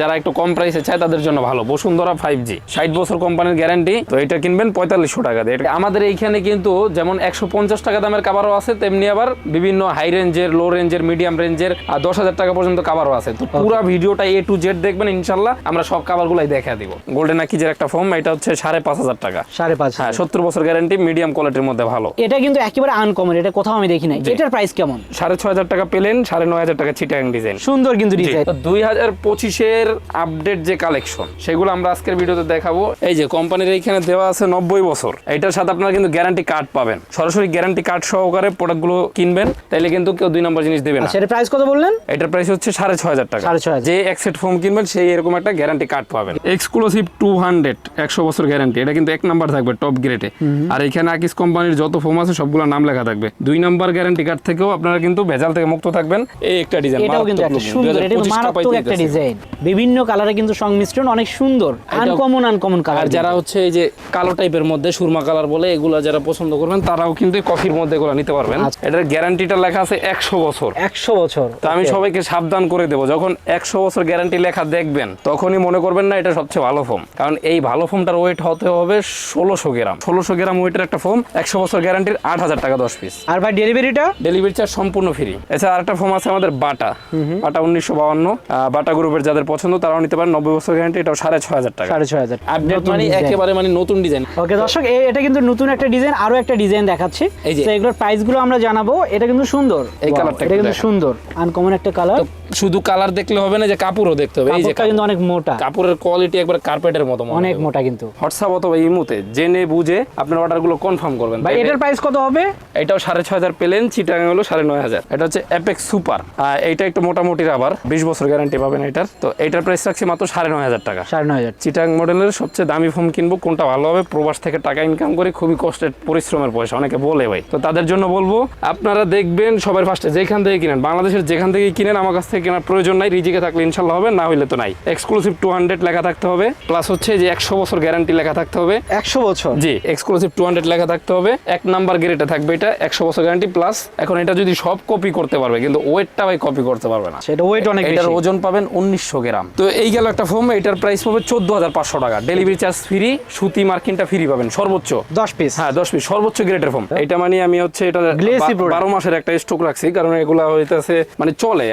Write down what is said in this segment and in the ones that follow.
যারা একটু কম প্রাইসে চায় তাদের জন্য ভালো। বসুন্ধরা ফাইভ জি ষাট বছর কোম্পানির গ্যারান্টি তো এটা কিনবেন পঁয়তাল্লিশশো টাকা দিয়ে। আমাদের এইখানে কিন্তু যেমন একশো পঞ্চাশ টাকা দামের কাবারও আছে তেমনি আবার বিভিন্ন হাই রেঞ্জের লো রেঞ্জের মিডিয়াম রেঞ্জের আর দশ হাজার টাকা পর্যন্ত কাবারও আছে। তো পুরো ভিডিওটা এ টু জেড দেখবেন ইনশাল্লাহ আমরা সব কাবারগুলাই দেখা দিব। গোল্ডেন আকিজের একটা ফর্ম এটা হচ্ছে সাড়ে পাঁচ হাজার টাকা। সাড়ে পাঁচ হ্যাঁ সত্তর বছর গ্যারান্টি মিডিয়াম কোয়ালিটির মধ্যে ভালো। এটা কিন্তু একেবারে আনকমন এটা কোথাও আমি দেখি নাই। এটার প্রাইস কেমন? সাড়ে ছয় হাজার টাকা পেলেন সাড়ে নয় হাজার টাকা চিটাং ডিজাইন সুন্দর কিন্তু ডিজাইন দুই হাজার পঁচিশের আপডেট যে কালেকশন সেগুলো আমরা আজকের ভিডিওতে দেখাবো। এই যে কোম্পানির এইখানে দেওয়া আছে নব্বই বছর। এটার সাথে আপনারা কিন্তু গ্যারান্টি কার্ড পাবেন। সরাসরি গ্যারান্টি কার্ড সহকারে প্রোডাক্টগুলো কিনবেন তাইলে কিন্তু কেউ দুই নম্বর জিনিস দেবে না। আচ্ছা প্রাইস কত বললেন? এটার প্রাইস হচ্ছে সাড়ে ছয় হাজার টাকা। যে এক সেট ফোম কিনবেন সেই এরকম একটা গ্যারান্টি কার্ড পাবেন। এক্সক্লুসিভ টু হান্ড্রেড একশো বছর গ্যারান্টি এটা কিন্তু এক নাম্বার থাকবে টপ গ্রেডে আর এখানে আকিস কোম্পানির যত ফোম আছে সবগুলো নাম লেখা থাকবে। দুই নাম্বার গ্যারান্টি কার্ড থেকেও আপনারা কিন্তু ভেজাল থেকে মুক্ত থাকবেন। এই একটা ডিজাইন এটাও কিন্তু একটা সুন্দর এটা মারাত্মক একটা ডিজাইন বিভিন্ন কালারে কিন্তু সংমিশ্রণ অনেক সুন্দর আনকমন আনকমন কালার যারা হচ্ছে এই যে কালো টাইপের মধ্যে সুরমা কালার বলে এগুলো যারা পছন্দ করবেন তারাও কিন্তু কফির মধ্যে এগুলো নিতে পারবেন। আচ্ছা। এটার গ্যারান্টিটা লেখা আছে একশো বছর। একশো বছর তো আমি সবাইকে সাবধান করে দেবো যখন একশো বছর গ্যারান্টি লেখা দেখবেন তখনই মনে করবেন না এটা সবচেয়ে ভালো ফোম কারণ এই ভালো ফোমটার ওয়েট হতে হবে ষোলোশো গ্রাম। ষোলোশো গ্রাম ওয়েটের একটা ফোম একশো বছর গ্যারান্টির আট হাজার টাকা দশ পিস আর ভাই ডেলিভারিটা ডেলিভারি চার্জ সম্পূর্ণ ফ্রি এছাড়া আরেকটা ফোম আছে আমাদের বাটা। বাটা উনিশশো বাউন্ন। বাটা গ্রুপের যাদের পছন্দ তারাও নিতে পারেন নব্বই বছর গ্যারান্টি এটাও সাড়ে ছয় হাজার টাকা। সাড়ে ছয় হাজার আপডেট মানে একেবারে মানে নতুন ডিজাইন ওকে দর্শক এটা কিন্তু নতুন একটা ডিজাইন আরও একটা ডিজাইন দেখাচ্ছি। এই যে। এগুলোর প্রাইসগুলো আমরা জানাব। এটা কিন্তু সুন্দর। এই কালারটা এটা কিন্তু সুন্দর। আনকমন একটা কালার শুধু কালার দেখলে হবে না যে কাপড়ও দেখতে হবে। এই যে কিন্তু অনেক মোটা। কাপড়ের কোয়ালিটি একবার কার্পেটের মতো অনেক মোটা কিন্তু। হোয়াটসঅ্যাপ অথবা ইমুতে জেনে বুঝে আপনার অর্ডারগুলো কনফার্ম করবেন। ভাই এটার প্রাইস কত হবে? এটাও সাড়ে ছয় হাজার পেলেন চিটাগাং হলো সাড়ে নয় হাজার। এটা হচ্ছে অ্যাপেক্স সুপার এইটা একটু মোটামুটি আবার বিশ বছর গ্যারান্টি পাবেন এটার। তো এটার প্রাইস রাখছি মাত্র সাড়ে নয় হাজার টাকা। সাড়ে নয় হাজার। চিটাং মডেলের সবচেয়ে দামি ফোন কিনবো কোনটা ভালো হবে? প্রবাস থেকে টাকা ইনকাম করে খুবই কষ্টের পরিশ্রমের পয়সা অনেকে বলে ভাই। তো তাদের জন্য বলব আপনারা দেখবেন সবার ফার্স্টে যেখান থেকে কিনেন বাংলাদেশের যেখান থেকে কিনেন আমার কাছ থেকে কেনার প্রয়োজন নাই রিজিকে থাকলে ইনশাল্লাহ হবে না হইলে তো নাই। এক্সক্লুসিভ টু হান্ড্রেড লেখা থাকতে হবে প্লাস হচ্ছে যে একশো বছর গ্যারান্টি লেখা থাকতে হবে। একশো বছর? জি এক্সক্লুসিভ টু হান্ড্রেড লেখা থাকতে হবে এক নাম্বার গ্রেডে থাকবে এটা একশো বছর গ্যারান্টি প্লাস এখন এটা যদি সব কপি করতে পারবে কিন্তু ওয়েটটা ভাই কপি করতে পারবে না। সেটা ওয়েট অনেক এটার ওজন পাবেন উনিশশো গ্রাম তো এই গেল একটা ফোম এটার প্রাইস পাবে চোদ্দ হাজার পাঁচশো টাকা। ডেলিভারি চার্জ ফ্রি সুতি মার্কিনটা ফ্রি পাবেন সর্বোচ্চ। দশ পিস হ্যাঁ দশ পিস সর্বোচ্চ গ্রেডের ফোম এটা মানে আমি হচ্ছে এটা বারো মাসের একটা স্টক রাখছি কারণ এগুলা হইতেছে মানে চলে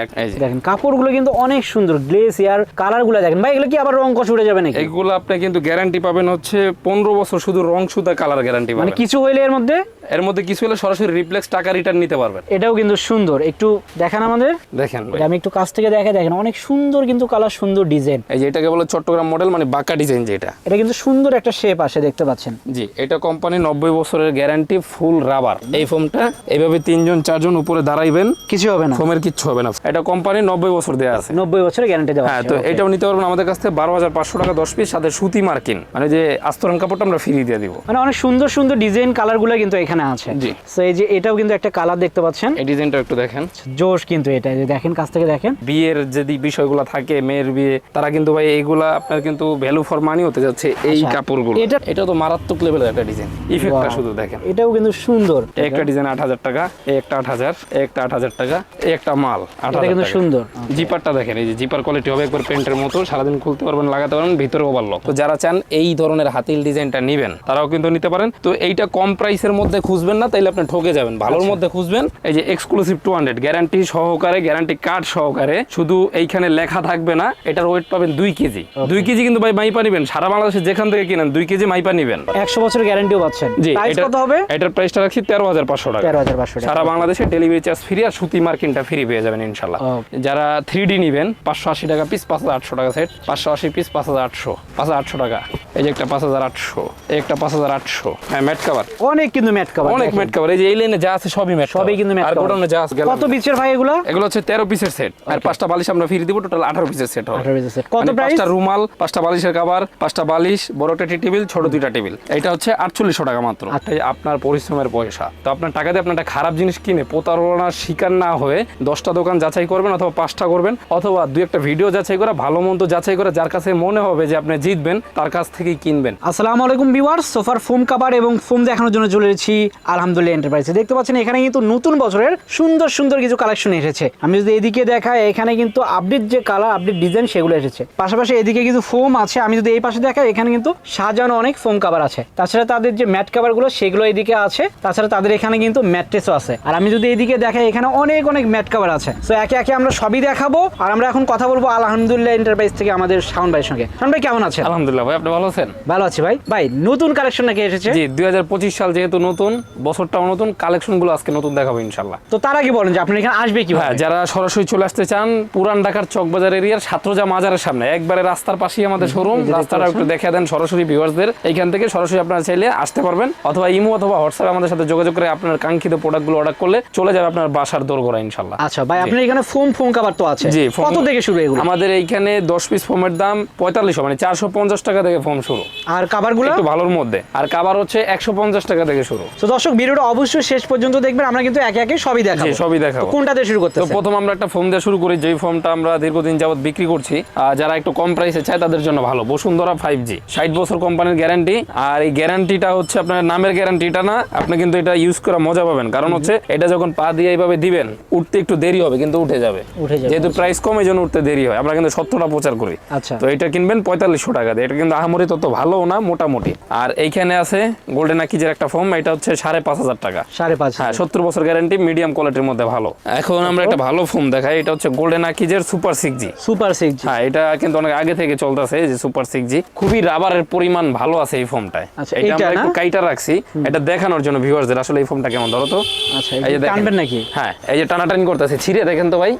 দেখেন কাপড়গুলো কিন্তু অনেক সুন্দর গ্লেস ইয়ার কালারগুলো দেখেন। ভাই এগুলো কি আবার রং কষ উঠে যাবে নাকি? এগুলো আপনি কিন্তু গ্যারান্টি পাবেন হচ্ছে পনেরো বছর শুধু রং সুতা কালার গ্যারান্টি মানে পাবেন। কিছু হইলে এর মধ্যে এর মধ্যে কিছু হলে সরাসরি রিপ্লেক্স টাকা রিটার্ন নিতে পারবেন। এটাও কিন্তু সুন্দর। একটু দেখান আমাদের। দেখেন আমি একটু কাছ থেকে দেখে দেখেন অনেক সুন্দর কিন্তু কালার সুন্দর ডিজাইন এই যে এটাকে বলে চট্টগ্রাম মডেল মানে বাঁকা ডিজাইন যেটা এটা। কিন্তু সুন্দর একটা শেপ আসে দেখতে পাচ্ছেন। জি এটা কোম্পানি নব্বই বছরের গ্যারান্টি ফুল রাবার এই ফোমটা এইভাবে তিনজন চারজন উপরে দাঁড়াইবেন। কিছু হবে না। ফোমের কিচ্ছু হবে না। এটা কোম্পানি নব্বই বছর দেওয়া আছে। নব্বই বছরের গ্যারান্টি দেওয়া হ্যাঁ তো এটাও নিতে পারবেন আমাদের কাছ থেকে বারো হাজার পাঁচশো টাকা দশ পিস সাথে সুতি মার্কিন। মানে যে আস্তরণ কাপড়টা আমরা ফ্রি দিয়ে দিব। মানে অনেক সুন্দর সুন্দর ডিজাইন কালারগুলো কিন্তু এখানে আছে। জি। তো এই যে এটাও কিন্তু একটা কালার দেখতে পাচ্ছেন। এই ডিজাইনটা একটু দেখেন। জোশ কিন্তু এটা যে দেখেন কাছ থেকে দেখেন। বিয়ের যদি বিষয়গুলো থাকে মেয়ের বিয়ে তারা কিন্তু ভাই এইগুলা আপনার কিন্তু ভ্যালু ফর মানি হতে যাচ্ছে এই আচ্ছা, কাপড়গুলো। এটা- এটা তো মারাত্মক লেভেলের একটা ডিজাইন ইফেক্টটা শুধু দেখেন। এটাও কিন্তু সুন্দর। একটা ডিজাইন আট হাজার টাকা একটা আট হাজার এই একটা আট হাজার টাকা একটা মাল এটা কিন্তু সুন্দর। জিপারটা দেখেন এই যে জিপার কোয়ালিটি হবে একবার প্যান্টের মতো সারাদিন খুলতে পারবেন লাগাতে পারবেন ভিতরে ওভারলক তো যারা চান এই ধরনের হাতিল ডিজাইনটা নেবেন তারাও কিন্তু নিতে পারেন। তো এইটা কম প্রাইসের মধ্যে খুঁজবেন না তাইলে আপনি ঠকে যাবেন। ভালোর আচ্ছা। মধ্যে খুঁজবেন। এই যে এক্সক্লুসিভ টু হান্ড্রেড গ্যারান্টি সহকারে গ্যারান্টি কার্ড সহকারে শুধু এইখানে লেখা থাকবে না এটার ওয়েট পাবেন দুই কেজি। দুই কেজি কিন্তু ভাই মাইপা নিবেন। সারা বাংলাদেশে যেখান থেকে কিনেন দুই কেজি মাইপা নিবেন। একশো বছর গ্যারান্টিও পাচ্ছেন। জি এটা- কত হবে? এটার প্রাইসটা রাখছি তেরো হাজার পাঁচশো টাকা। তেরো হাজার পাঁচশো সারা বাংলাদেশে ডেলিভারি চার্জ ফ্রি আর সুতি মার্কিনটা ফ্রি পেয়ে যাবেন ইনশাল্লাহ যারা থ্রি ডি নিবেন পাঁচশো আশি টাকা পিস পাঁচ হাজার আটশো টাকা সেট পাঁচশো আশি পিস পাঁচ হাজার আটশো পাঁচ হাজার আটশো টাকা। এই যে একটা পাঁচ হাজার আটশো এই একটা পাঁচ হাজার আটশো। হ্যাঁ ম্যাট কাভার অনেক কিন্তু ম্যাট কাভার অনেক ম্যাট কাভার এই যে এই লাইনে যা আছে সবই ম্যাট সবই কিন্তু ম্যাট আর গোডাউনে যা আছে কত পিসের ভাই এগুলো? এগুলো হচ্ছে তেরো পিসের সেট আর পাঁচটা বালিশ আমরা ফ্রি দিব টোটাল আঠারো পিসের সেট হবে। 18 piece এর set। কত মানে price? পাঁচটা রুমাল পাঁচটা বালিশের কাভার পাঁচটা বালিশ বড় একটা টেবিল ছোট দুইটা টেবিল। এটা হচ্ছে আটচল্লিশশো টাকা মাত্র। আচ্ছা। আপনার পরিশ্রমের পয়সা। তো আপনার টাকা দিয়ে আপনার একটা খারাপ জিনিস কিনে প্রতারণার শিকার না হয়ে দশটা দোকান যাচাই করবেন অথবা পাঁচটা করবেন অথবা দুই একটা ভিডিও যাচাই করা ভালো মন্দ যাচাই করে যার কাছে মনে হবে যে আপনি জিতবেন তার কাছ থেকেই কিনবেন। আসসালামু আলাইকুম ভিউয়ার্স সোফার ফোম কাভার এবং ফোম দেখানোর জন্য চলে এসেছি আলহামদুলিল্লাহ এন্টারপ্রাইজে দেখতে পাচ্ছেন এখানে কিন্তু নতুন বছরের সুন্দর সুন্দর কিছু কালেকশন এসেছে। আমি যদি এদিকে দেখাই এখানে কিন্তু আপডেট যে কালার আপডেট ডিজাইন সেগুলো এসেছে। পাশাপাশি এদিকে কিন্তু ফোম আছে। আমি যদি এই পাশে দেখাই এখানে কিন্তু সাজানো অনেক ফোম কাভার আছে। তাছাড়া তাদের যে ম্যাট কাভারগুলো সেগুলো এদিকে আছে। তাছাড়া তাদের এখানে কিন্তু ম্যাট্রেসও আছে। আর আমি যদি এদিকে দেখাই এখানে অনেক অনেক ম্যাট কাভার আছে। তো একে একে আমরা সবই দেখাবো। আর আমরা এখন কথা বলব আলহামদুলিল্লাহ এন্টারপ্রাইজ থেকে আমাদের শাওন ভাইয়ের সঙ্গে। শাওন ভাই কেমন আছে আলহামদুলিল্লাহ ভাই আপনি ভালো আছেন? ভালো আছি ভাই। ভাই নতুন কালেকশন নাকি এসেছে? জি দুই হাজার পঁচিশ সাল যেহেতু নতুন বছরটাও নতুন কালেকশনগুলো আজকে নতুন দেখাবো ইনশাল্লাহ তো তার আগে বলেন যে আপনার এখানে আসবে কি হ্যাঁ যারা সরাসরি চলে আসতে চান পুরান ঢাকার চকবাজার এরিয়ার ছাত্রজা মাজারের সামনে একবারে রাস্তার পাশেই আমাদের শোরুম রাস্তাটা একটু দেখে দেন সরাসরি ভিউয়ার্সদের এইখান থেকে সরাসরি আপনারা চাইলে আসতে পারবেন অথবা ইমো অথবা হোয়াটসঅ্যাপে আমাদের সাথে যোগাযোগ করে আপনার কাঙ্ক্ষিত প্রোডাক্টগুলো অর্ডার করলে চলে যাবে আপনার বাসার দোরগোড়া ইনশাল্লাহ আচ্ছা ভাই আপনার এখানে ফোম ফোম কাভার তো আছে। জি, কত থেকে শুরু এগুলো? আমাদের এইখানে দশ পিস ফোমের দাম পঁয়তাল্লিশশো মানে চারশো পঞ্চাশ টাকা থেকে ফোম শুরু। আর কাভারগুলো একটু ভালোর মধ্যে। আর কাবার হচ্ছে একশো পঞ্চাশ টাকা থেকে শুরু। তো দর্শক ভিডিওটা অবশ্যই শেষ পর্যন্ত দেখবেন। আমরা কিন্তু একে একে সবই দেখাবো। সবই দেখাবো। কোনটা দিয়ে শুরু করতে তো প্রথম আমরা একটা ফোম দিয়ে শুরু করি যেই ফোমটা আমরা দীর্ঘদিন যাবত বিক্রি করছি। আর যারা একটু কম প্রাইসে চায় তাদের জন্য ভালো। বসুন্ধরা ফাইভ জি ষাট বছর কোম্পানির গ্যারান্টি আর এই গ্যারান্টিটা হচ্ছে আপনার নামের গ্যারান্টিটা না আপনি কিন্তু এটা ইউজ করে মজা পাবেন। কারণ হচ্ছে এটা যখন পা দিয়ে এইভাবে দিবেন উঠতে একটু দেরি হবে কিন্তু উঠে যাবে। উঠে যাবে, যেহেতু প্রাইস কম এই জন্য উঠতে দেরি হয়। আমরা কিন্তু সত্তরটা প্রচার করি। আচ্ছা। তো এটা কিনবেন পঁয়তাল্লিশশো টাকা দিয়ে। এটা কিন্তু আহামরি তত ভালো না মোটামুটি। আর এইখানে আছে গোল্ডেন আকিজের একটা ফোম এটা হচ্ছে সাড়ে পাঁচ হাজার টাকা। সাড়ে পাঁচ হ্যাঁ সত্তর বছর গ্যারান্টি মিডিয়াম কোয়ালিটির মধ্যে ভালো। এখন আমরা একটা ভালো ফোন দেখাই এটা হচ্ছে golden আকিজের super six G super six হ্যাঁ এটা কিন্তু অনেক আগে থেকে চলতেছে যে সুপার সিক্স জি খুবই রাবারের পরিমাণ ভালো আছে এই ফোমটায় আচ্ছা, এটা আমরা একটু কাইটা রাখছি এটা দেখানোর জন্য ভিউয়ারদের আসলে এই ফোমটা কেমন ধরো তো? আচ্ছা এই যে টানবেন নাকি? হ্যাঁ এই যে টানাটানি করতেছে ছিঁড়ে দেখেন তো ভাই।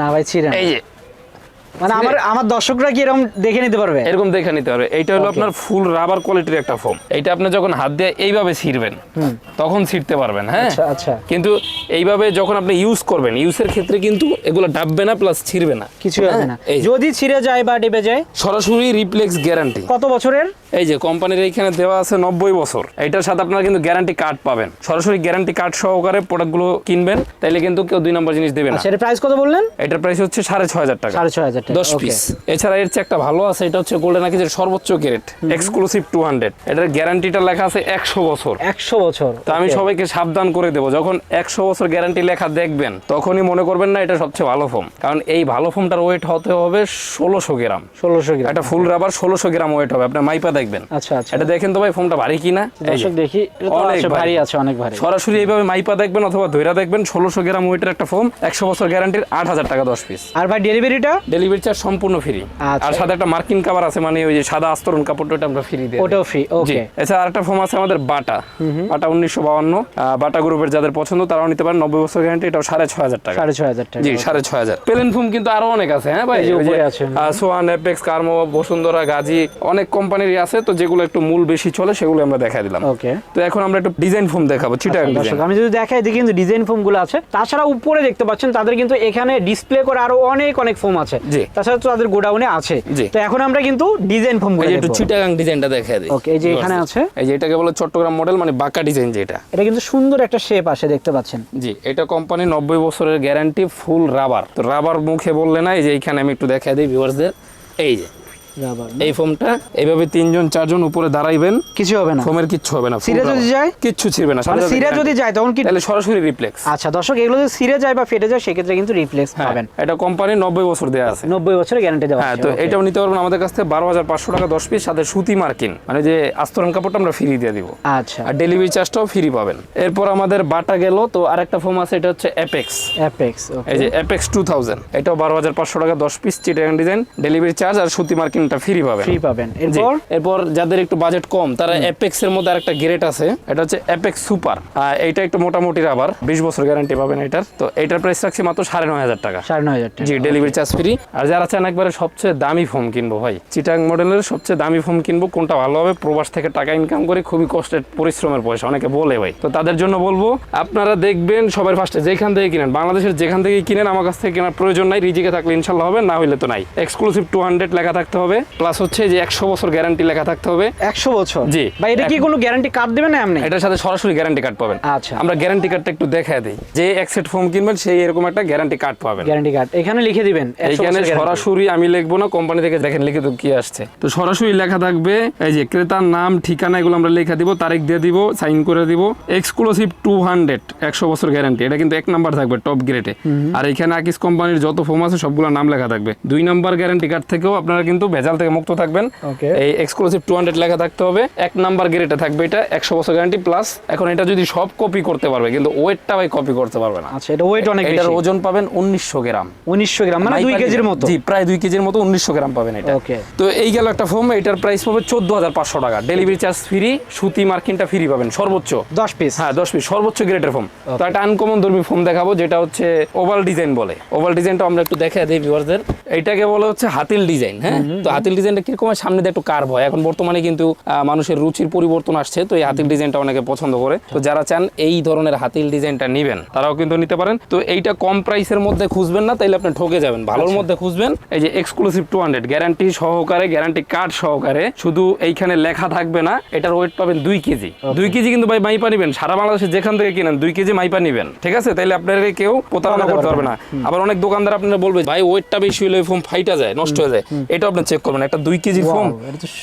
না ভাই ছিলেন এই যে মানে আমার আমার দর্শকরা কি এরকম দেখে নিতে পারবে? এরকম দেখে নিতে হবে এইটা হলো আপনার ফুল রাবার কোয়ালিটির একটা ফোম। এইটা আপনি যখন হাত দিয়ে এইভাবে ছিঁড়বেন তখন ছিঁড়তে পারবেন হ্যাঁ? আচ্ছা আচ্ছা। কিন্তু এইভাবে যখন আপনি ইউজ করবেন ইউজের ক্ষেত্রে কিন্তু এগুলো ডাববে না প্লাস ছিঁড়বে না। কিছু হবে না। হ্যাঁ, এই যে। যদি ছিঁড়ে যায় বা ডেবে যায়? সরাসরি রিপ্লেক্স গ্যারান্টি কত বছরের? এই যে কোম্পানির এইখানে দেওয়া আছে নব্বই বছর। এটার সাথে আপনারা কিন্তু গ্যারান্টি কার্ড পাবেন। সরাসরি গ্যারান্টি কার্ড সহকারে প্রোডাক্টগুলো কিনবেন তাইলে কিন্তু কেউ দুই নম্বর জিনিস দেবে না। আচ্ছা প্রাইস কত বললেন? এটার প্রাইস হচ্ছে সাড়ে ছয় হাজার টাকা। সাড়ে ছয় হাজার দশ. পিস এছাড়া এর চেয়ে একটা ভালো আছে এটা হচ্ছে গোল্ডেন আকিজের সর্বোচ্চ গ্রেড এক্সক্লুসিভ টু হান্ড্রেড এটার গ্যারান্টিটা লেখা আছে একশো বছর। একশো বছর তো আমি সবাইকে সাবধান করে দেবো যখন একশো বছর গ্যারান্টি লেখা দেখবেন তখনই মনে করবেন না এটা সবচেয়ে ভালো ফোম কারণ এই ভালো ফোমটার ওয়েট হতে হবে ষোলোশো গ্রাম। ষোলোশো গ্রাম এটা ফুল রাবার ষোলোশো গ্রাম ওয়েট হবে আপনার মাইপা দেখবেন। আচ্ছা আচ্ছা। এটা দেখেন তো ভাই ফোনটা ভারী কিনা? দেখি অনেক ভারী। আছে অনেক ভারী। সরাসরি এইভাবে মাইপা দেখবেন অথবা ধৈরা দেখবেন ষোলোশো গ্রাম ওয়েটের একটা ফোন একশো বছর গ্যারান্টির আট হাজার টাকা দশ পিস আর ভাই ডেলিভারিটা ডেলিভারি চার্জ সম্পূর্ণ ফ্রি আচ্ছা। আর সাথে একটা মার্কিন কাভার আছে মানে ওই যে সাদা আস্তরণ কাপড়টা ওটা আমরা ফ্রি দিই ওটাও ফ্রি ওকে এছাড়া আরেকটা ফোন আছে আমাদের বাটা। বাটা উনিশশো বাউান্ন। বাটা গ্রুপের যাদের পছন্দ তারাও নিতে পারেন। নব্বই বছর গ্যারান্টি এটাও সাড়ে ছয় হাজার টাকা। সাড়ে ছয় হাজার টাকা জি সাড়ে ছয় হাজার। প্লেন ফোম কিন্তু আরও অনেক আছে হ্যাঁ ভাই? যে উপরে আছে। সোয়ান এপেক্স কার্মো বসুন্ধরা গাজী অনেক কোম্পানিরই আছে তো যেগুলো একটু মূল বেশি চলে সেগুলো আমরা দেখাই দিলাম। ওকে তো এখন আমরা একটু ডিজাইন ফোম দেখাবো চিটাগাং আচ্ছা, দর্শক আমি যদি দেখাই দেখি কিন্তু ডিজাইন ফোমগুলো আছে। তাছাড়া উপরে দেখতে পাচ্ছেন তাদের কিন্তু এখানে ডিসপ্লে করে আরও অনেক অনেক ফোম আছে। জি। তাছাড়া তো তাদের গোডাউনে আছে। তো এখন আমরা কিন্তু ডিজাইন ফর্ম করে একটু চিটাগাং ডিজাইনটা দেখাই দিই। ওকে এই যে এখানে আছে। এই যে এটাকে বলে চট্টগ্রাম মডেল মানে বাঁকা ডিজাইন যেটা এটা। কিন্তু সুন্দর একটা শেপ আসে দেখতে পাচ্ছেন। জি এটা কোম্পানি নব্বই বছরের গ্যারান্টি ফুল রাবার তো রাবার মুখে বললে না এই যে এইখানে আমি একটু দেখাই দিই ভিউয়ার্সদের এই যে রাবার এই ফোমটা এইভাবে তিনজন চারজন উপরে দাঁড়াইবেন কিছু হবে না। ফোমের কিচ্ছু হবে না সিরে যদি যায়? কিচ্ছু ছিড়বে না মানে সিরে যদি যায় তখন কি তাহলে সরাসরি রিপ্লেক্স আচ্ছা দর্শক এগুলো যদি সিরে যায় বা ফেটে যায় সেক্ষেত্রে কিন্তু রিপ্লেস হ্যাঁ পাবেন। এটা কোম্পানি নব্বই বছর দেওয়া আছে। নব্বই বছরের গ্যারান্টি দেওয়া হ্যাঁ তো এটাও নিতে পারবেন আমাদের কাছ থেকে বারো হাজার পাঁচশো টাকা দশ পিস সাথে সুতি মার্কিন মানে যে আস্তরণ কাপড়টা আমরা ফ্রি দিয়ে দিব। আচ্ছা। আর ডেলিভারি চার্জটাও ফ্রি পাবেন। এরপর আমাদের বাটা গেল তো আরেকটা ফোম আছে এটা হচ্ছে অ্যাপেক্স অ্যাপেক্স এই যে অ্যাপেক্স টু থাউজেন্ড এটাও বারো হাজার পাঁচশো টাকা দশ piece Chittagong design delivery charge আর সুতি মার্কিনটা ফ্রি পাবেন ফ্রি পাবেন। এরপর? এরপর যাদের একটু বাজেট কম তারা অ্যাপেক্স এর মধ্যে আরেকটা গ্রেড আছে। এটা হচ্ছে অ্যাপেক্স সুপার এইটা একটু মোটামুটি রাবার বিশ বছর গ্যারান্টি পাবেন এটার। তো এটার প্রাইস রাখছি মাত্র সাড়ে নয় হাজার টাকা। সাড়ে নয় হাজার টাকা। জি ডেলিভারি চার্জ ফ্রি আর যারা চান একবারে সবচেয়ে দামি ফোন কিনবো ভাই চিটাং মডেলের সবচেয়ে দামি ফোন কিনবো কোনটা ভালো হবে প্রবাস থেকে টাকা ইনকাম করে খুবই কষ্টের পরিশ্রমের পয়সা অনেকে বলে ভাই। তো তাদের জন্য বলব আপনারা দেখবেন সবার ফার্স্টে যেখান থেকে কিনেন বাংলাদেশের যেখান থেকে কিনেন আমার কাছ থেকে কেনার প্রয়োজন নাই রিজিকে থাকলে ইনশাল্লাহ হবে না হইলে তো নাই। এক্সক্লুসিভ টু হান্ড্রেড লেখা থাকতে হবে। হবে। প্লাস হচ্ছে যে একশো বছর গ্যারান্টি লেখা থাকতে হবে। একশো বছর? জি। বা এটা কি কোনো গ্যারান্টি কার্ড দেবে না এমনি এটার সাথে সরাসরি গ্যারান্টি কার্ড পাবেন। আচ্ছা। আমরা গ্যারান্টি কার্ডটা একটু দেখা দিই। যে এক সেট ফোম কিনবেন সেই এরকম একটা গ্যারান্টি কার্ড পাবেন। গ্যারান্টি কার্ড এখানে লিখে দিবেন 100 এইখানে বছর guarantee। সরাসরি আমি লিখব না কোম্পানি থেকে দেখেন লিখে তো কি আসছে। তো সরাসরি লেখা থাকবে এই যে ক্রেতার নাম ঠিকানা এগুলো আমরা লেখা দিব তারিখ দিয়ে দিব সাইন করে দিব। এক্সক্লুসিভ টু হান্ড্রেড একশো বছর গ্যারান্টি এটা কিন্তু এক নাম্বার থাকবে টপ গ্রেডে আর এখানে আকিস কোম্পানির যত ফোম আছে সবগুলো নাম লেখা থাকবে। দুই নাম্বার গ্যারান্টি কার্ড থেকেও আপনারা কিন্তু ভেজাল থেকে মুক্ত থাকবেন। এই এক্সক্লুসিভ টু হান্ড্রেড লেখা থাকতে হবে। এক নাম্বার গ্রেডে থাকবে এটা একশো বছর গ্যারান্টি প্লাস এখন এটা যদি সব কপি করতে পারবে কিন্তু ওয়েটটা ভাই কপি করতে পারবে না। আচ্ছা এটা ওয়েট অনেক এটার ওজন পাবেন উনিশশো গ্রাম। উনিশশো গ্রাম মানে দুই কেজির মতো। জি প্রায় দুই কেজির মতো উনিশশো গ্রাম পাবেন এটা। Okay. তো এই গেল একটা ফোম এটার প্রাইস পাবে চোদ্দ হাজার পাঁচশো টাকা। ডেলিভারি চার্জ ফ্রি সুতি মার্কিনটা ফ্রি পাবেন সর্বোচ্চ। দশ পিস হ্যাঁ দশ পিস সর্বোচ্চ গ্রেডের ফোম তো একটা আনকমন ধর্মী ফোম দেখাবো যেটা হচ্ছে ওভাল ডিজাইন বলে। ওভাল ডিজাইনটা আমরা একটু দেখা দিই ভিউয়ারদের এইটাকে বলে হচ্ছে হাতিল ডিজাইন হ্যাঁ? তো হাতিল ডিজাইনটা কীরকম সামনে দিয়ে একটু কার্ভ হয়। এখন বর্তমানে কিন্তু মানুষের রুচির পরিবর্তন আসছে তো এই হাতিল ডিজাইনটা অনেকে পছন্দ করে। তো যারা চান এই ধরনের হাতিল ডিজাইনটা নেবেন তারাও কিন্তু নিতে পারেন। তো এইটা কম প্রাইসের মধ্যে খুঁজবেন না তাইলে আপনি ঠকে যাবেন। ভালোর মধ্যে খুঁজবেন। এই যে এক্সক্লুসিভ টু হান্ড্রেড গ্যারান্টি সহকারে গ্যারান্টি কার্ড সহকারে শুধু এইখানে লেখা থাকবে না এটার ওয়েট পাবেন দুই কেজি। দুই কেজি কিন্তু ভাই মাইপা নিবেন। সারা বাংলাদেশে যেখান থেকে কিনেন দুই কেজি মাইপা নিবেন। ঠিক আছে? তাইলে আপনাকে কেউ প্রতারণা করতে পারবে না। আবার অনেক দোকানদার আপনারা বলবে ভাই ওয়েটটা বেশি হলে ফোম ফাইটা যায় নষ্ট হয়ে যায়। এটা আপনি চেক করবেন। একটা দুই কেজি ফোম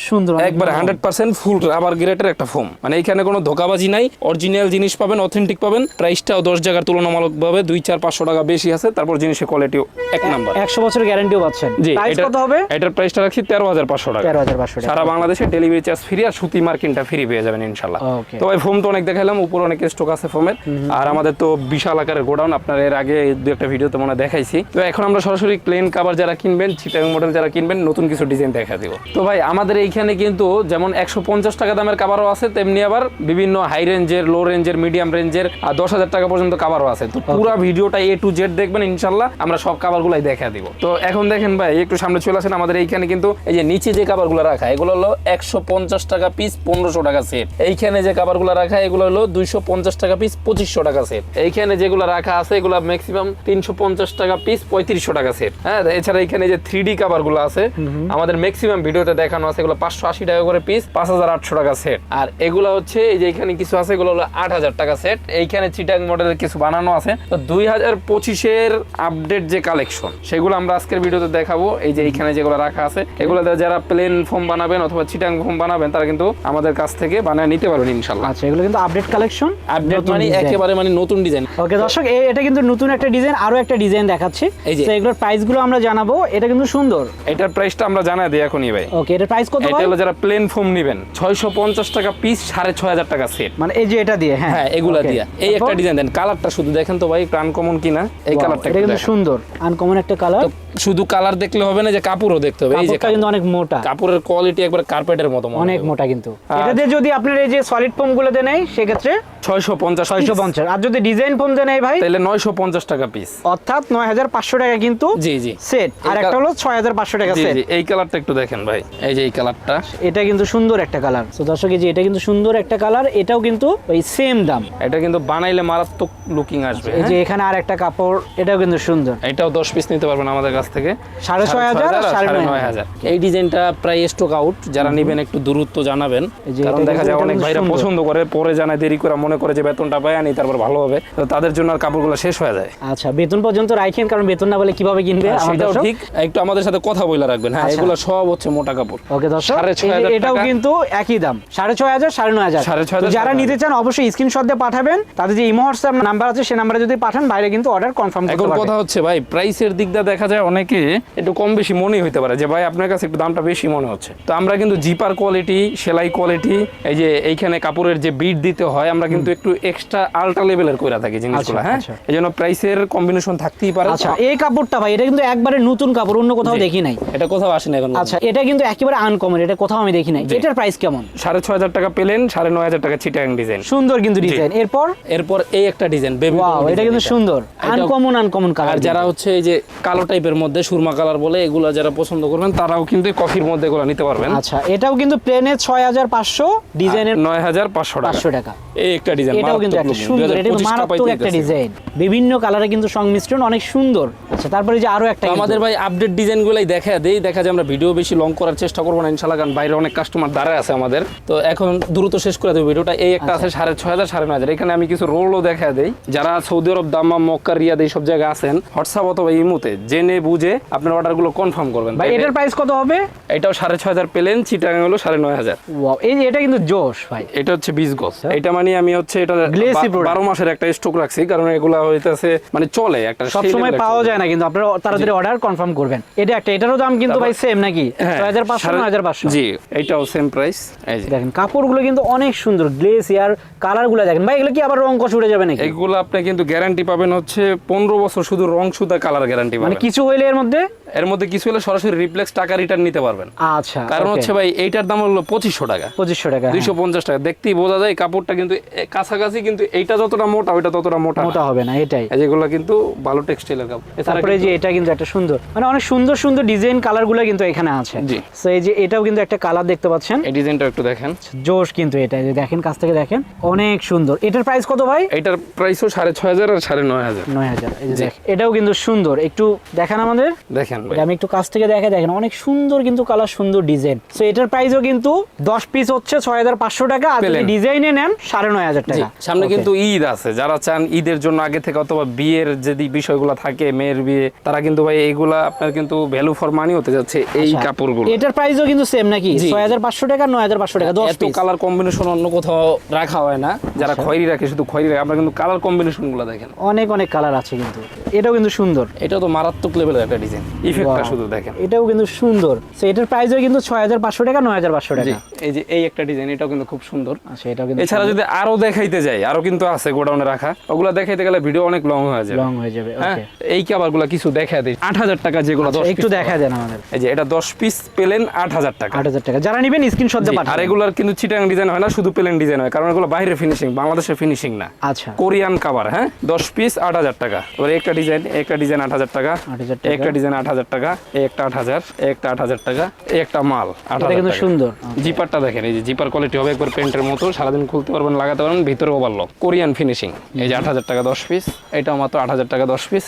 সুন্দর একবারে। হান্ড্রেড পার্সেন্ট ফুল রাবার গ্রেটের একটা ফোম মানে এইখানে কোনো ধোকাবাজি নাই অরিজিনাল জিনিস পাবেন অথেন্টিক পাবেন। প্রাইসটাও দশ জায়গার তুলনামূলকভাবে দুই চার পাঁচশো টাকা বেশি আছে। তারপর জিনিসের কোয়ালিটিও এক নাম্বার। একশো বছরের গ্যারান্টিও পাচ্ছেন। জি কত হবে? এটার প্রাইসটা রাখছি তেরো হাজার পাঁচশো টাকা। তেরো হাজার পাঁচশো সারা বাংলাদেশে ডেলিভারি চার্জ ফ্রি আর সুতি মার্কিনটা ফ্রি পেয়ে যাবেন ইনশাল্লাহ. তো ভাই ফোম তো অনেক দেখালাম উপরে অনেক স্টক আছে ফোমের আর আমাদের তো বিশাল আকারের গোডাউন আপনার এর আগে দু একটা ভিডিওতে মনে দেখাইছি। তো এখন আমরা সরাসরি প্লেন কাভার যারা কিনবেন চিটাং মডেল যারা কিনবেন নতুন কিছু ডিজাইন দেখা দিব। তো ভাই আমাদের এইখানে কিন্তু যেমন একশো পঞ্চাশ টাকা দামের কাভারও আছে তেমনি আবার বিভিন্ন হাই রেঞ্জের লো রেঞ্জের মিডিয়াম রেঞ্জের আর দশ হাজার টাকা পর্যন্ত কাভারও আছে। তো পুরো ভিডিওটা এ টু জেড দেখবেন ইনশাল্লাহ আমরা সব কাভারগুলাই দেখা দিব। তো এখন দেখেন ভাই একটু সামনে চলে আসেন আমাদের এইখানে কিন্তু এই যে নিচে যে কাভারগুলো রাখা এগুলো হলো একশো পঞ্চাশ টাকা পিস পনেরোশো টাকা সেট এইখানে যে কাভারগুলো রাখা এগুলো হলো দুইশো পঞ্চাশ টাকা পিস পঁচিশশো টাকা সেট এইখানে যেগুলো রাখা আছে এগুলো ম্যাক্সিমাম তিনশো পঞ্চাশ টাকা পিস পঁয়ত্রিশশো টাকা সেট হ্যাঁ এছাড়া এখানে যে থ্রি ডি কাভারগুলো আছে আমাদের ম্যাক্সিমাম ভিডিওতে দেখানো আছে এগুলো পাঁচশো আশি টাকা করে পিস পাঁচ হাজার আটশো টাকা সেট আর এগুলো হচ্ছে এই যে এখানে কিছু আছে এগুলো হলো আট হাজার টাকা সেট এইখানে চিটাং মডেলের কিছু বানানো আছে। তো দুই হাজার পঁচিশের আপডেট যে কালেকশন সেগুলো আমরা আজকের ভিডিওতে দেখাবো। এই যে এইখানে যেগুলো রাখা আছে এগুলো যারা প্লেন ফোম বানাবেন অথবা চিটাং ফোম বানাবেন তারা কিন্তু আমাদের কাছ থেকে বানিয়ে নিতে পারবেন ইনশাল্লাহ আচ্ছা এগুলো কিন্তু আপডেট কালেকশন আপডেট মানে একেবারে মানে নতুন ডিজাইন ওকে দর্শক এটা কিন্তু নতুন একটা ডিজাইন আরও একটা ডিজাইন দেখাচ্ছি। এই যে। এগুলোর প্রাইসগুলো আমরা জানাব এটা কিন্তু সুন্দর। এটার প্রাইসটা আমরা জানাই দিই এখনই ভাই। ওকে এটার প্রাইস কত এটা হলো যারা প্লেন ফোম নেবেন ছয়শো পঞ্চাশ টাকা পিস সাড়ে ছয় হাজার টাকা সেট মানে এই যে এটা দিয়ে হ্যাঁ। হ্যাঁ এগুলা. দিয়া। এই একটা ডিজাইন দেন কালারটা শুধু দেখেন তো ভাই আনকমন কিনা? এই কালারটা এটা কিন্তু সুন্দর আনকমন একটা কালার শুধু কালার দেখলে হবে না যে কাপড়ও দেখতে হবে। এই যে কিন্তু অনেক মোটা। কাপড়ের কোয়ালিটি একবার কার্পেটের মতো মনে অনেক মোটা কিন্তু। এটাতে যদি আপনার এই যে সলিড ফোমগুলো দেন ছয়শো পঞ্চাশ ছয়শো পঞ্চাশ। আর যদি ডিজাইন ফোম দেন ভাই তাহলে নয়শো পঞ্চাশ টাকা পিস অর্থাৎ নয় হাজার পাঁচশো টাকা কিন্তু জি জি। সেট আর একটা হলো ছয় হাজার পাঁচশো টাকা জি সেট জি এই কালারটা একটু দেখেন ভাই। এই যে এই কালারটা। এটা কিন্তু সুন্দর একটা কালার। তো দর্শক এই যে এটা কিন্তু সুন্দর একটা কালার এটাও কিন্তু ওই সেম দাম। এটা কিন্তু বানাইলে মারাত্মক লুকিং আসবে এই যে হ্যাঁ? এখানে আর একটা কাপড় এটাও কিন্তু সুন্দর। এটাও দশ পিস নিতে পারবেন আমাদের কাছ থেকে। সাড়ে ছয় হাজার সাড়ে নয় হাজার। এই ডিজাইনটা প্রায় স্টক আউট যারা নেবেন একটু দূরত্ব জানাবেন। কারণ দেখা যায় অনেক ভাইরা পছন্দ করে পরে জানায় দেরি করে মনে করে যে বেতনটা পায় আনি তারপর ভালো হবে। তো তাদের জন্য আর কাপড়গুলো শেষ হয়ে যায়। আচ্ছা বেতন পর্যন্ত রাখেন কারণ বেতন না বলে কীভাবে কিনবে সেটাও ঠিক। একটু আমাদের সাথে কথা বলে রাখবেন। হ্যাঁ আচ্ছা। এগুলো সব হচ্ছে মোটা কাপড়। ওকে দর্শক এটাও কিন্তু একই দাম সাড়ে ছয় হাজার সাড়ে নয় হাজার। সাড়ে ছয় যারা নিতে চান অবশ্যই স্ক্রিনশট দিয়ে পাঠাবেন। তাদের যে ইমো হোয়াটসঅ্যাপ নাম্বার আছে সেই নাম্বারে যদি পাঠান বাইরে কিন্তু অর্ডার কনফার্ম এখন কথা হচ্ছে ভাই প্রাইসের দেখা যায় অনেকে একটু কম বেশি মনেই পারে যে ভাই আপনার কাছে একটু দামটা বেশি মনে হচ্ছে। তো আমরা কিন্তু জিপার কোয়ালিটি সেলাই কোয়ালিটি এই যে এইখানে কাপড়ের যে বিট দিতে হয় আমরা কিন্তু একটু এক্সট্রা আল্ট্রা লেভেলের করে থাকি জিনিসগুলো আচ্ছা, হ্যাঁ? আচ্ছা। এই জন্য প্রাইসের কম্বিনেশন থাকতেই পারে। আচ্ছা এই কাপড়টা ভাই এটা কিন্তু একবারে নতুন কাপড় অন্য কোথাও দেখি নাই। এটা কোথাও আসে না এখন আচ্ছা এটা কিন্তু একেবারে আনকমন এটা কোথাও আমি দেখি নাই। এটার প্রাইস কেমন? সাড়ে ছয় হাজার টাকা পেলেন সাড়ে নয় হাজার টাকা চিটাং ডিজাইন। সুন্দর কিন্তু ডিজাইন। এরপর? এরপর এই একটা ডিজাইন বেবি ওয়াও এটা কিন্তু সুন্দর। আনকমন আনকমন কালার যারা হচ্ছে এই যে কালো টাইপের মধ্যে সুরমা কালার বলে এগুলো যারা পছন্দ করবেন তারাও কিন্তু কফির মধ্যে এগুলো নিতে পারবেন। আচ্ছা এটাও কিন্তু প্লেনে ছয় হাজার পাঁচশো ডিজাইনের নয় হাজার পাঁচশো টাকা। টাকা। এই একটা ডিজাইন এটাও কিন্তু একটা সুন্দর এটা মারাত্মক একটা ডিজাইন। বিভিন্ন কালারে কিন্তু সংমিশ্রণ অনেক সুন্দর। আচ্ছা তারপরে যে আরও একটা আমাদের ভাই আপডেট ডিজাইন গুলাই দেখা দেই দেখা যায় আমরা ভিডিও বেশি লং করার চেষ্টা করব না ইনশাল্লাহ কারণ বাইরে অনেক কাস্টমার দাঁড়ায় আছে আমাদের। তো এখন দ্রুত শেষ করে দেবো ভিডিওটা। এই একটা আছে সাড়ে ছয় হাজার সাড়ে নয় হাজার। এখানে আমি কিছু রোলও দেখা দেই। যারা Saudi Arab Dammam Mecca Riyadh এইসব জায়গায় আছেন হোয়াটসঅ্যাপ অথবা ইমুতে জেনে বুঝে আপনার অর্ডারগুলো কনফার্ম করবেন। ভাই এটার প্রাইস কত হবে? এটাও সাড়ে ছয় হাজার পেলেন চিটাং হলো সাড়ে নয় হাজার। এই এটা কিন্তু জোশ ভাই। এটা হচ্ছে বীজ গছ। এটা মানে আমি হচ্ছে এটা বারো মাসের একটা স্টক রাখছি কারণ এগুলা হইতেছে মানে চলে একটা সব সেই সময় পাওয়া যায় না কিন্তু আপনারা তাড়াতাড়ি অর্ডার কনফার্ম করবেন। এটা একটা এটারও দাম কিন্তু ভাই সেম নাকি? হ্যাঁ, জি এটাও সেম প্রাইস এই যে। দেখেন কাপড়গুলো কিন্তু অনেক সুন্দর গ্লেস আর কালার দেখেন। ভাই এগুলো কি আবার রং কষ উঠে যাবে নাকি? এগুলো আপনি কিন্তু গ্যারান্টি পাবেন হচ্ছে পনেরো বছর শুধু রং সুতা কালার গ্যারান্টি মানে কিছু হইলে এর মধ্যে? এর মধ্যে কিছু হলে সরাসরি রিপ্লেক্স টাকা রিটার্ন নিতে পারবেন। আচ্ছা কারণ হচ্ছে ভাই এইটার দাম হলো পঁচিশশো টাকা। পঁচিশশো টাকা হ্যাঁ। দুইশো পঞ্চাশ টাকা। দেখতেই বোঝা যায় কাপড়টা কিন্তু কাছাকাছি কিন্তু এইটা যতটা মোটা ওইটা ততটা মোটা মোটা হবে না এটাই। যেগুলো কিন্তু ভালো টেক্সটাইলের কাপড়। তারপরে যে এটা কিন্তু একটা সুন্দর মানে অনেক সুন্দর সুন্দর ডিজাইন কালারগুলো কিন্তু এখানে আছে। জি। তো এই যে এটাও কিন্তু একটা কালার দেখতে পাচ্ছেন। এই ডিজাইনটা একটু দেখেন। জোশ কিন্তু এটা যে দেখেন কাছ থেকে দেখেন অনেক সুন্দর। এটার প্রাইস কত ভাই? এইটার প্রাইসও সাড়ে ছয় হাজার আর সাড়ে নয় হাজার। নয় হাজার এই যে দেখ- এটাও কিন্তু সুন্দর। একটু দেখান আমাদের। দেখেন ভাই। আমি একটু কাছ থেকে দেখে দেখেন অনেক সুন্দর কিন্তু কালার সুন্দর ডিজাইন তো এটার প্রাইসও কিন্তু দশ পিস হচ্ছে ছয় হাজার পাঁচশো টাকা। আর। ডিজাইনে নেন সাড়ে নয় হাজার টাকা। সামনে কিন্তু ঈদ আছে। যারা চান ঈদের জন্য আগে থেকে অথবা বিয়ের যদি বিষয়গুলো থাকে মেয়ের বিয়ে তারা কিন্তু ভাই এইগুলা আপনার কিন্তু ভ্যালু ফর মানি হতে যাচ্ছে। এই আচ্ছা, কাপড়গুলো। এটার প্রাইসও কিন্তু সেম নাকি? জি। ছয় হাজার পাঁচশো টাকা নয় হাজার পাঁচশো টাকা দশ এত পিস কালার কম্বিনেশন অন্য কোথাও রাখা হয় না। যারা আচ্ছা। খয়েরি রাখে শুধু খয়েরি রাখে আপনারা কিন্তু কালার কম্বিনেশনগুলো দেখেন। অনেক অনেক কালার আছে কিন্তু। এটাও কিন্তু সুন্দর। এটা তো মারাত্মক লেভেলের একটা ডিজাইন ইফেক্টটা শুধু দেখেন। এটাও কিন্তু সুন্দর। তো এটার প্রাইসও কিন্তু ছয় হাজার পাঁচশো টাকা নয় হাজার পাঁচশো জি টাকা। এই যে এই একটা ডিজাইন এটাও কিন্তু খুব সুন্দর। আচ্ছা এটাও কিন্তু এছাড়া যদি আরও দেখাইতে যাই আরও কিন্তু আছে গোডাউনে রাখা। ওগুলো দেখাইতে গেলে ভিডিও অনেক লং হয়ে যাবে। লং হয়ে যাবে হ্যাঁ ওকে এই কাবারগুলা কিছু দেখা দিই। আট হাজার টাকা যেগুলো দশ একটু দেখা দেন আমাদের। এই যে এটা দশ পিস পেলেন আট হাজার টাকা। আট হাজার টাকা। যারা নিবেন স্ক্রিনশট দিয়ে জি, আর এগুলার কিন্তু চিটাং ডিজাইন হয় না শুধু প্লেন ডিজাইন হয় কারণ এগুলো বাইরে ফিনিশিং বাংলাদেশের ফিনিশিং না। আচ্ছা। কোরিয়ান কাভার হ্যাঁ? দশ পিস আট হাজার টাকা। এবার একটা ডিজাইন একটা ডিজাইন আট হাজার টাকা 8,000 এই একটা ডিজাইন আট হাজার টাকা একটা আট হাজার এই একটা আট হাজার টাকা একটা মাল আট এটা হাজার কিন্তু সুন্দর। জিপারটা দেখেন এই যে জিপার কোয়ালিটি হবে একবার প্যান্টের মতো সারাদিন খুলতে পারবেন লাগাতে পারবেন ভিতরে ওভারলক কোরিয়ান ফিনিশিং এই যে আট হাজার টাকা দশ পিস এটাও মাত্র আট হাজার টাকা দশ পিস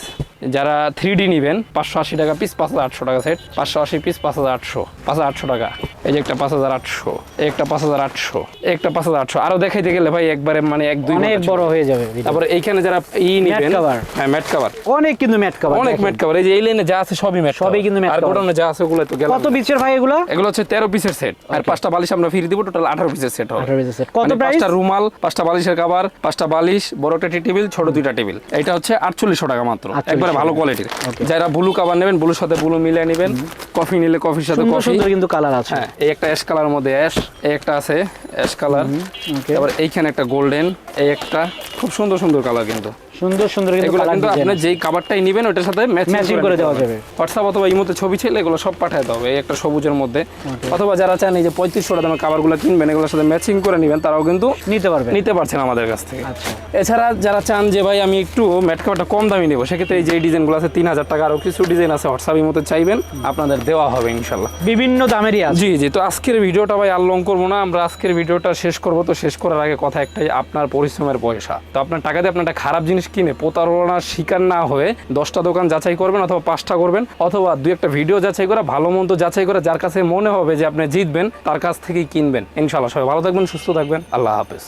যারা থ্রি ডি নেবেন পাঁচশো আশি টাকা পিস পাঁচ হাজার আটশো টাকা সেট পাঁচশো আশি পিস পাঁচ হাজার আটশো। পাঁচ হাজার আটশো টাকা। এই যে একটা পাঁচ হাজার আটশো একটা পাঁচ হাজার আটশো একটা পাঁচ হাজার আটশো। আরও দেখাইতে গেলে ভাই একবারে মানে এক দুই অনেক বড় হয়ে যাবে তারপরে এইখানে যারা ই নিবেন। হ্যাঁ ম্যাট কাভার অনেক কিন্তু ম্যাট কভার অনেক ম্যাট কাভার এই যে এই লাইনে যা আছে সবই ম্যাট সবই কিন্তু mat আর গোডাউনে যা আছে ওগুলো তো গেল কত পিসের ভাই এগুলো? এগুলো হচ্ছে তেরো পিসের সেট আর পাঁচটা বালিশ আমরা ফ্রি দিব টোটাল আঠারো পিসের সেট হবে। 18 piece এর set। কত মানে price? পাঁচটা রুমাল পাঁচটা বালিশের কাবার পাঁচটা বালিশ বড় একটা টি টেবিল ছোট দুইটা টেবিল। এটা হচ্ছে আটচল্লিশশো টাকা মাত্র। একবারে ভালো কোয়ালিটির যারা ব্লু কাবার নেবেন ব্লুর সাথে ব্লু মিলিয়ে নেবেন। কফি নিলে কফির সাথে কফি। সুন্দর কিন্তু কালার আছে। হ্যাঁ এই একটা অ্যাশ কালার মধ্যে অ্যাশ এই একটা আছে অ্যাশ কালার। ওকে তারপর এইখানে একটা গোল্ডেন এই একটা। খুব সুন্দর সুন্দর কালার কিন্তু। সুন্দর সুন্দর কিন্তু কিন্তু আপনি যেই নেবেন ওটার সাথে ম্যাচিং করে দেওয়া যাবে। হোয়াটসঅ্যাপ অথবা ইমোতে ছবি ছিল এগুলো সব পাঠাতে হবে এই একটা সবুজের মধ্যে। অথবা যারা চান এই যে পঁয়ত্রিশশো টাকা দামের কিনবেন এগুলোর সাথে ম্যাচিং করে নেবেন তারাও কিন্তু নিতে পারবে নিতে পারছেন আমাদের কাছ থেকে। আচ্ছা। এছাড়া যারা চান যে ভাই আমি একটু ম্যাট কাভারটা কম দামি নেব সেক্ষেত্রে এই যে ডিজাইনগুলো আছে তিন হাজার টাকা আরও কিছু ডিজাইন আছে হোয়াটসঅ্যাপ ইমোতে চাইবেন আপনাদের দেওয়া হবে ইনশাল্লাহ। বিভিন্ন দামেরই আছে। জি জি তো আজকের ভিডিওটা ভাই আর লং করব না আমরা আজকের ভিডিওটা শেষ করব তো শেষ করার আগে কথা একটাই আপনার পরিশ্রমের পয়সা। তো আপনার টাকা দিয়ে আপনার একটা খারাপ জিনিস কিনে প্রতারণার শিকার না হয়ে দশটা দোকান যাচাই করবেন অথবা পাঁচটা করবেন, অথবা দু একটা ভিডিও যাচাই করে, ভালো মন্দ যাচাই করে যার কাছে মনে হবে যে আপনি জিতবেন, তার কাছ থেকেই কিনবেন। ইনশাল্লাহ সবাই ভালো থাকবেন, সুস্থ থাকবেন। আল্লাহ হাফেজ।